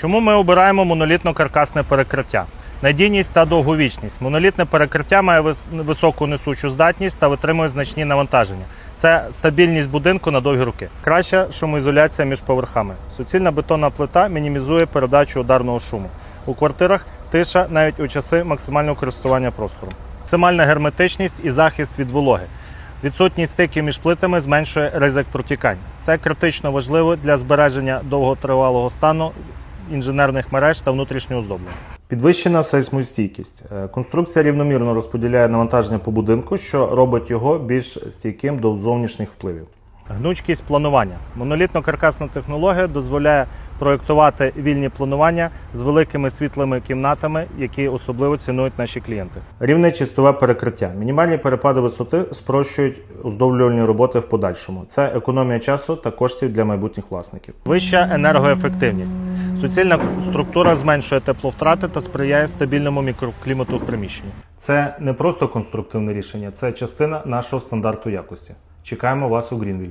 Чому ми обираємо монолітно-каркасне перекриття? Надійність та довговічність. Монолітне перекриття має вис- високу несучу здатність та витримує значні навантаження. Це стабільність будинку на довгі роки. Краща шумоізоляція між поверхами. Суцільна бетонна плита мінімізує передачу ударного шуму. У квартирах тиша навіть у часи максимального користування простором. Максимальна герметичність і захист від вологи. Відсутність стиків між плитами зменшує ризик протікань. Це критично важливо для збереження довготривалого стану інженерних мереж та внутрішнього оздоблення. Підвищена сейсмостійкість. Е, Конструкція рівномірно розподіляє навантаження по будинку, що робить його більш стійким до зовнішніх впливів. Гнучкість планування. Монолітно-каркасна технологія дозволяє проєктувати вільні планування з великими світлими кімнатами, які особливо цінують наші клієнти. Рівне чистове перекриття. Мінімальні перепади висоти спрощують оздоблювальні роботи в подальшому. Це економія часу та коштів для майбутніх власників. Вища енергоефективність. Суцільна структура зменшує тепловтрати та сприяє стабільному мікроклімату в приміщенні. Це не просто конструктивне рішення, це частина нашого стандарту якості. Чекаємо вас у Грінвіль.